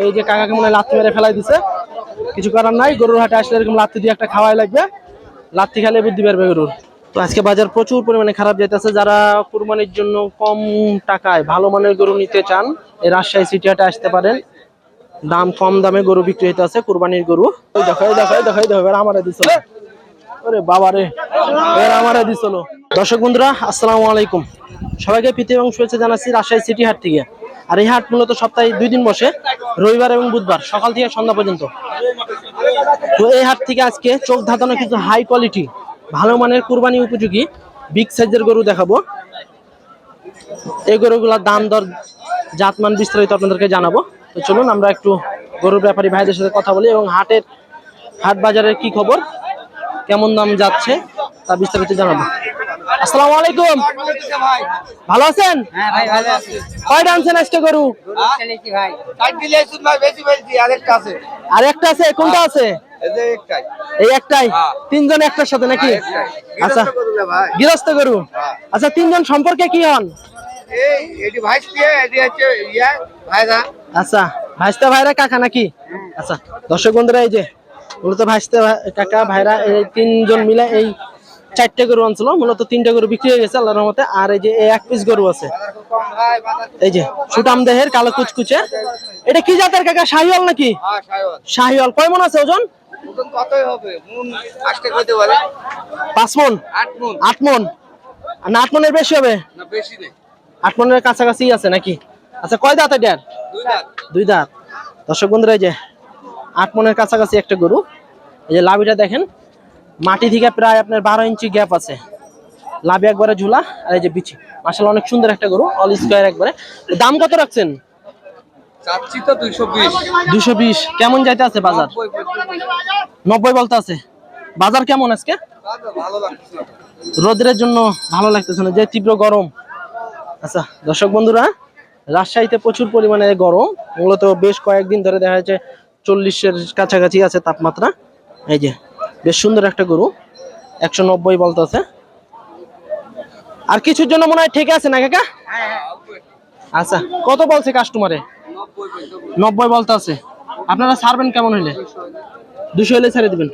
এই যে কাকাকে মনে লাত্তি মেরে ফেলাই দিছে। কিছু করার নাই, গরুর হাটে আসলে এরকম লাত্তি দিয়ে একটা খাওয়াই লাগবে। লাত্তি খেলে বুদ্ধি পারবে গরুর। তো আজকে বাজার প্রচুর পরিমাণে খারাপ যাইতেছে। যারা কুরবানির জন্য কম টাকায় ভালো মানের গরু নিতে চান, এই রাজশাহী সিটি হাটে আসতে পারেন। দাম কম দামে গরু বিক্রি হইতে আছে কুরবানির গরু। ওই দেখো, এই দেখো দেখো আমারে দিছিল ওরে বাবা রে এবার আমারে দিছিল দর্শক বন্ধুরা, আসসালামু আলাইকুম। সবাইকে প্রীতি এবং শুভেচ্ছা জানাচ্ছি রাজশাহী সিটি হাট থেকে। আর এই হাট মূলত সপ্তাহে দুই দিন বসে, রবিবার এবং বুধবার, সকাল থেকে সন্ধ্যা পর্যন্ত। তো এই হাট থেকে আজকে চোখ ধাঁধানো কিছু হাই কোয়ালিটি ভালো মানের কুরবানি উপযোগী বিগ সাইজের গরু দেখাবো। এই গরুগুলোর দাম দর, জাতমান বিস্তারিত আপনাদেরকে জানাব। তো চলুন, আমরা একটু গরুর ব্যাপারী ভাইদের সাথে কথা বলি এবং হাটের, হাট বাজারের কি খবর, কেমন দাম যাচ্ছে, তা বিস্তারিত জানাব। আসসালামু আলাইকুম। ভালো আছেন? হ্যাঁ ভাই ভালো আছি। কয়টা আনছেন আজকে গরু? আছে। আর একটা আছে? কোনটা আছে? এই একটাই। এই একটাই? হ্যাঁ। তিনজন একটার সাথে নাকি? আচ্ছা। গৃহস্থ গরু। হ্যাঁ। আচ্ছা তিনজন সম্পর্কে কি হন? এই এটি ভাইস দিয়ে এটি হচ্ছে ইয়া ভাইরা। আচ্ছা ভাইস্তা ভাইরা কাকা নাকি? আচ্ছা দর্শক বন্ধুরা এই যে মূলত ভাইস্তা কাকা ভাইরা এই তিনজন মিলে এই চারটে গরু আনছিল মূলত তিনটে গরু বিক্রি হয়ে গেছে আল্লাহর রহমতে। আর এই যে এক পিস গরু আছে। এই যে সুটাম দেহের কালো কুচকুচে। এটা কি জাতের কাকা শাহিওয়াল নাকি? হ্যাঁ শাহিওয়াল। কয় মন আছে ওজন? পাঁচ মন? আট মুন। না আট মনের বেশি হবে? আট মনের কাছাকাছি আছে নাকি? আচ্ছা কয় দাঁত এটার? দুই দাঁত। দর্শক বন্ধুরা এই যে আট মনের কাছাকাছি একটা গরু। এই যে লাভিটা দেখেন। মাটি থেকে প্রায় আপনার বারো ইঞ্চি গ্যাপ আছে। লাভি একবারে ঝুলা আর এই যে বিচি। মাসাল অনেক সুন্দর একটা গরু অল স্কোয়ার একবারে। দাম কত রাখছেন? চাচ্ছি তো দুইশো বিশ। কেমন যাইতে আছে বাজার? নব্বই বলতে আছে। বাজার কেমন আজকে? রোদের জন্য ভালো লাগতেছে না যে তীব্র গরম। আচ্ছা দর্শক বন্ধুরা রাজশাহীতে প্রচুর পরিমাণে গরম। মূলত বেশ কয়েকদিন ধরে দেখা যাচ্ছে চল্লিশের কাছাকাছি আছে তাপমাত্রা। এই যে বেশ সুন্দর একটা গরু। একশো নব্বই বলতেছে আর কিছুর জন্য মনে হয় ঠিক আছে না কাকা? আচ্ছা কত বলছে কাস্টমারে নব্বই বলতে আছে। আপনারা ছাড়বেন কেমন হইলে? দুশো হলে ছেড়ে দিবেন।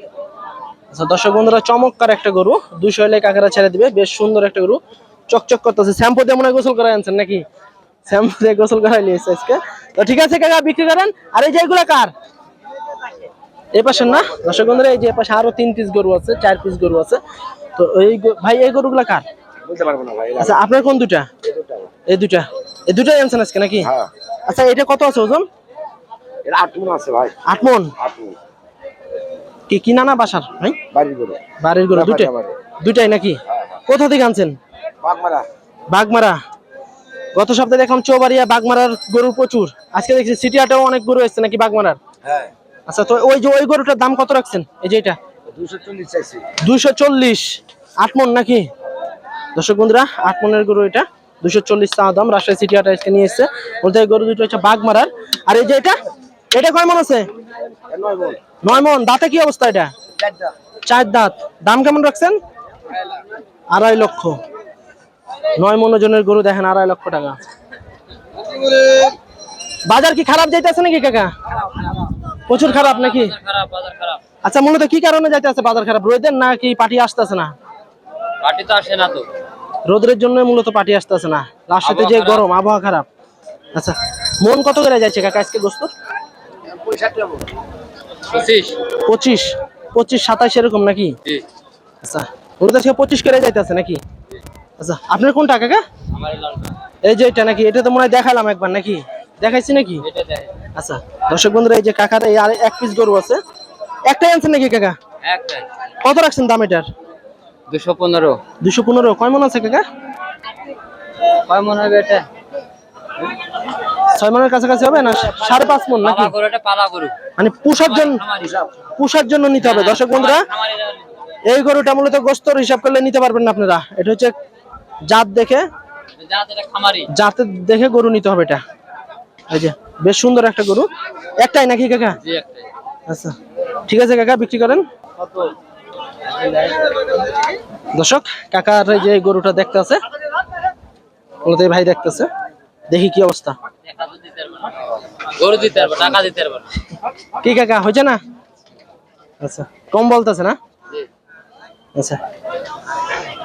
আচ্ছা দর্শক বন্ধুরা, চমৎকার একটা গরু। দুশো হলে কাকারা ছেড়ে দিবে। বেশ সুন্দর একটা গরু। চকচক করতেছে। শ্যাম্পু দিয়ে মনে গোসল করাই আনছেন নাকি? শ্যাম্পু দিয়ে গোসল করাই নিয়েছে আজকে। তো ঠিক আছে কাকা, বিক্রি করেন। আর এই যে এগুলা কার? এই পাশে না? দর্শক বন্ধুরা এই যে পাশে আরও তিন পিস গরু আছে চার পিস গরু আছে। তো এই ভাই এই গরুগুলা কার? বলতে পারব না ভাই আচ্ছা আপনার কোন দুটা এই দুটা এই দুটাই আনছেন আজকে নাকি? হ্যাঁ। আচ্ছা এটা কত আছে ওজন? এটা আট মুন আছে ভাই। আট মন? আট মুন। কি কিনা না বাসার ভাই? বাড়ির গরু। বাড়ির গরু দুটাই দুটাই নাকি? কোথা থেকে আনছেন? বাগমারা। বাগমারা। গত সপ্তাহে দেখলাম চৌবাড়িয়া বাগমারার গরু প্রচুর। আজকে দেখছি সিটি হাটেও অনেক গরু এসছে নাকি বাগমারার? হ্যাঁ। আচ্ছা তো ওই যে ওই গরুটার দাম কত রাখছেন? এই যে এটা। দুশো চল্লিশ আট মন নাকি? দর্শক বন্ধুরা আট মনের গরু এটা। দুশো চল্লিশ চা দাম রাজশাহী সিটি হাটে আজকে নিয়ে এসছে। বলতে গরু দুটো হচ্ছে বাঘ মারার আর এই যে এটা এটা কয় মন আছে? নয় মুন। দাঁতে কি অবস্থা এটা? চার দাঁত। দাম কেমন রাখছেন? আড়াই লক্ষ। নয় মন ওজনের গরু দেখেন আড়াই লক্ষ টাকা। বাজার কি খারাপ যাইতেছে নাকি কাকা? প্রচুর খারাপ নাকি? খারাপ আচ্ছা মূলত কি কারণে যাইতেছে বাজার খারাপ? রোদের না কি পার্টি আসতেছে না? পার্টি তো আসে না তো। রোদের জন্য মূলত পার্টি আসতেছে না। রাজশাহীতে যে গরম আবহাওয়া খারাপ। আচ্ছা মন কত করে যাচ্ছে কাকা আজকে গোস্ত? পঁচিশ। পঁচিশ? সাতাশ এরকম নাকি? আচ্ছা মূলত আজকে পঁচিশ করে যাইতেছে নাকি? আচ্ছা আপনার কোনটা কাকা? এই যে এটা নাকি এটা তো মনে হয় দেখালাম একবার নাকি? দেখাইছি নাকি? আচ্ছা দর্শক বন্ধুরা এই যে কাকার এই আর এক পিস গরু আছে। একটাই আনছেন নাকি কাকা? কত রাখছেন দাম এটার? দুশো পনেরো। দুশো পনেরো। কয় মন আছে কাকা? কয় মনে হবে এটা? ছয় মনের কাছাকাছি হবে না? সাড়ে পাঁচ মন নাকি? মানে পুষার জন্য পুষার জন্য নিতে হবে। দর্শক বন্ধুরা এই গরুটা মূলত গোস্তর হিসাব করলে নিতে পারবেন না আপনারা। এটা হচ্ছে জাত দেখে জাতের দেখে গরু নিতে হবে এটা। এই যে বেশ সুন্দর একটা গরু। একটাই নাকি কাকা? আচ্ছা ঠিক আছে কাকা বিক্রি করেন। দর্শক কাকার যে গরুটা দেখতে আছে এই ভাই দেখতেছে। দেখি কি অবস্থা। গরু দিতে পারব টাকা দিতে পারব কি কাকা হয়েছে না? আচ্ছা কম বলতেছে না? আচ্ছা।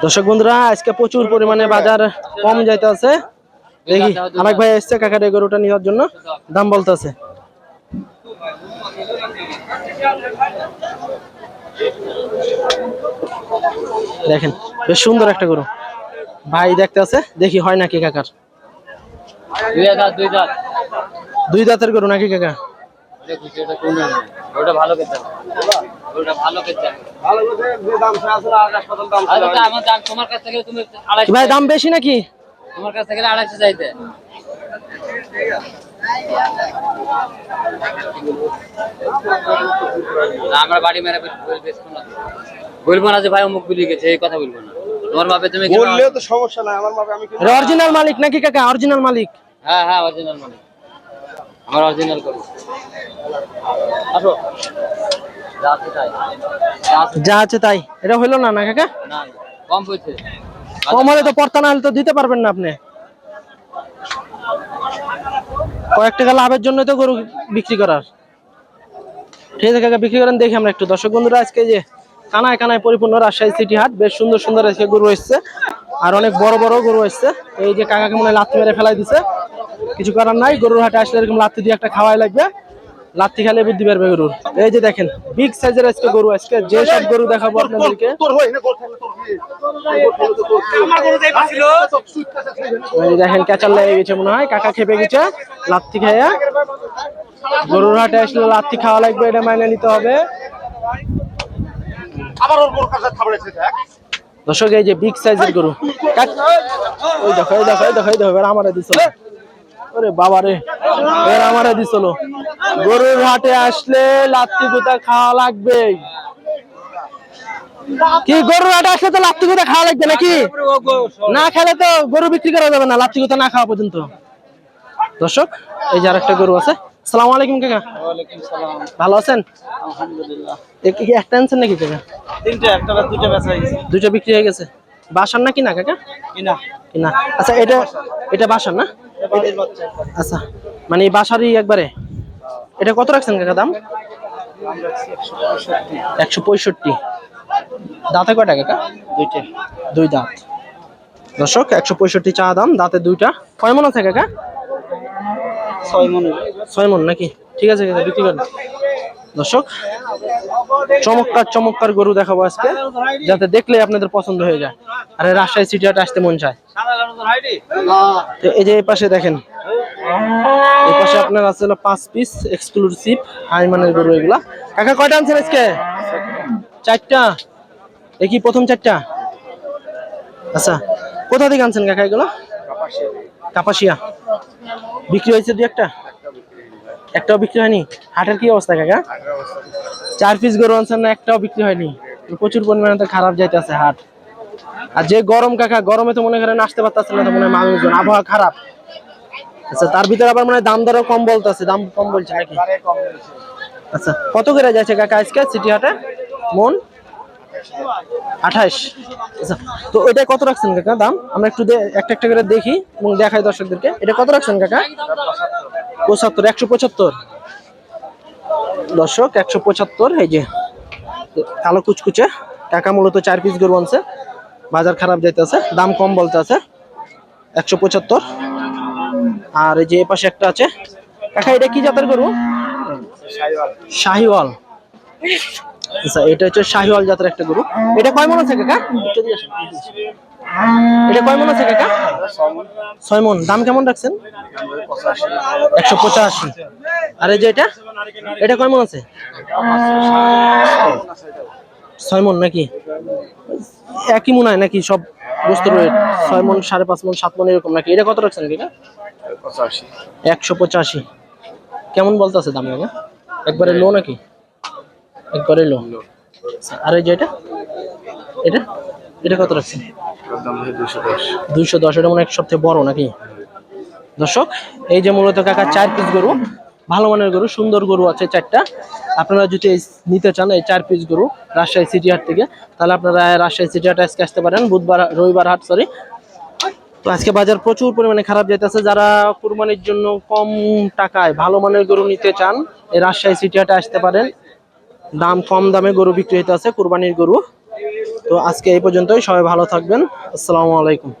দর্শক বন্ধুরা আজকে প্রচুর পরিমাণে বাজার কম যাইতে আছে দেখি অনেক ভাই এসছে কাকার এই গরুটা নেওয়ার জন্য। দাম বলতেছে। দেখেন বেশ সুন্দর একটা গরু। ভাই দেখতে আছে দেখি হয় নাকি কাকার। দুই দাঁতের গরু নাকি কাকা? ভাই দাম বেশি নাকি? তোমার কাছ থেকে আড়াইশো চাইতে। না, আমরা বাড়ি মেরে না বলব না যে ভাই অমুক বিলি গেছে এই কথা বলব না। তোমার বাপে তুমি বললেও তো সমস্যা নাই আমার মাপে আমি অরিজিনাল মালিক নাকি কাকা? অরিজিনাল মালিক। হ্যাঁ হ্যাঁ অরিজিনাল মানে আমার অরিজিনাল আসো। যা আছে তাই। যা আছে তাই। এটা হইল না না কাকা? না কম পড়ছে কম হলে তো পর্তা না হলে তো দিতে পারবেন না আপনি। কয়েক টাকা লাভের জন্য তো গরু বিক্রি করার। ঠিক আছে কাকা বিক্রি করেন দেখি আমরা একটু। দর্শক বন্ধুরা আজকে যে কানায় কানায় পরিপূর্ণ রাজশাহী সিটি হাট বেশ সুন্দর সুন্দর আজকে গরু এসছে। আর অনেক বড় বড় গরু এসছে। এই যে কাকাকে মনে হয় লাত্তি মেরে ফেলাই দিছে। কিছু করার নাই গরুর হাটে আসলে এরকম লাত্তি দিয়ে একটা খাওয়াই লাগবে। লাত্তি খেলে বুদ্ধি পারবে গরুর। এই যে দেখেন বিগ সাইজের আজকে গরু আজকে যে সব গরু দেখাবো আপনাদেরকে। তোর হই না গোল খেলে তোর কি? আমার গরু যাই পাছিল এই যে দেখেন ক্যাচার লেগে গেছে মনে হয় কাকা খেপে গেছে লাত্তি খাইয়া গরুর হাটে আসলে লাত্তি খাওয়া লাগবে এটা মাইনে নিতে হবে। আবার ওর গরু কাছে খাবড়েছে দেখ। দর্শক এই যে বিগ সাইজের গরু। ওই দেখো এই দেখো এই দেখো এই দেখো আমারে দিছিল ওরে বাবা এর আমারে দিছিল গরুর হাটে আসলে লাত্তি গুতা খাওয়া লাগবে। কি গরুর হাটে আসলে তো লাত্তি গুতা খাওয়া লাগবে নাকি? না খেলে তো গরু বিক্রি করা যাবে না লাত্তি গুতা না খাওয়া পর্যন্ত। দর্শক এই যে আরেকটা গরু আছে। সালাম আলাইকুম কাকা। ভালো আছেন? কি একটা আনছেন নাকি কাকা? তিনটা একটা দুটো বেচা হয়ে গেছে দুইটা বিক্রি হয়ে গেছে। বাসার না কিনা কাকা? কিনা? কিনা আচ্ছা এটা এটা বাসার না? আচ্ছা মানে বাসারই একবারে? এটা কত রাখছেন কাকা দাম? একশো পঁয়ষট্টি। দাঁতে কয়টা কাকা? দুইটা। দুই দাঁত। দর্শক একশো পঁয়ষট্টি চা দাম দাঁতে দুইটা। কয় মন আছে কাকা? ছয় মনে। ছয় মন নাকি? ঠিক আছে কাকা বিক্রি করেন। দর্শক চমৎকার চমৎকার গরু দেখাবো আজকে যাতে দেখলে আপনাদের পছন্দ হয়ে যায়। আর রাজশাহী সিটি হাটে আসতে মন চায়। তো এই যে এই পাশে দেখেন, এই পাশে আপনার আছে হলো পাঁচ পিস এক্সক্লুসিভ হাই মানের গরু এগুলা। কাকা, কয়টা আনছেন আজকে? চারটা। এ কি প্রথম চারটা? আচ্ছা কোথা থেকে আনছেন কাকা এগুলো? কাপাসিয়া। বিক্রি হয়েছে দু একটা? একটাও বিক্রি হয়নি? হাটের কি অবস্থা কাকা? চার পিস গরু আনছেন না, একটাও বিক্রি হয়নি? প্রচুর পরিমাণে তো খারাপ যাইতেছে হাট। আর যে গরম কাকা গরমে তো মনে করেন আসতে পারতেছে না তো মনে হয় মানুষজন আবহাওয়া খারাপ। আচ্ছা তার ভিতরে আবার মানে দাম দরও কম বলতেছে দাম কম বলছে নাকি? আচ্ছা কত করে যাচ্ছে কাকা আজকে সিটি হাটে মন? আঠাশ। আচ্ছা তো ওইটা কত রাখছেন কাকা দাম? আমরা একটু একটা একটা করে দেখি এবং দেখাই দর্শকদেরকে। এটা কত রাখছেন কাকা? পঁচাত্তর একশো পঁচাত্তর। দর্শক একশো পঁচাত্তর এই যে কালো কুচকুচে। কাকা মূলত চার পিস গরু আনছে। বাজার খারাপ যাইতেছে দাম কম বলতে আছে একশো পঁচাত্তর। আর এই যে পাশে একটা আছে কাকা এটা কি জাতের গরু? শাহিওয়াল। আচ্ছা এটা হচ্ছে শাহিওয়াল জাতের একটা গরু। এটা কয় মন আছে কাকা। এটা কয় মন আছে কাকা? ছয় মন। দাম কেমন রাখছেন? একশো পঁচাশি। আর এই যে এটা? এটা কয় মন আছে? ছয় মন নাকি? একই মন হয় নাকি সব বস্তু রেট ছয় মন সাড়ে পাঁচ মন সাত মন এরকম নাকি? এটা কত রাখছেন কাকা একশো পঁচাশি। কেমন বলতেছে দাম কাকা একবারে লো নাকি? একবারে লো। আর এই যে এটা? এটা? এটা কত রাখছেন? দুইশো দশ। এটা মনে হয় সবচেয়ে বড় নাকি? দর্শক এই যে মূলত কাকা চার পিস গরু ভালো মানের গরু সুন্দর গরু আছে চারটা। আপনারা যদি নিতে চান, এই চার পিস গরু রাজশাহী সিটি হাট থেকে, তাহলে আপনারা রাজশাহী সিটি হাটে আজকে আসতে পারেন, বুধবার, রবিবার হাট সরি তো আজকে বাজার প্রচুর পরিমাণে খারাপ যাইতেছে। যারা কুরবানির জন্য কম টাকায় ভালো মানের গরু নিতে চান, এই রাজশাহী সিটি হাটে আসতে পারেন। দাম কম দামে গরু বিক্রি হইতে আছে কুরবানির গরু। তো আজকে এই পর্যন্তই, সবাই ভালো থাকবেন। আসসালামু আলাইকুম।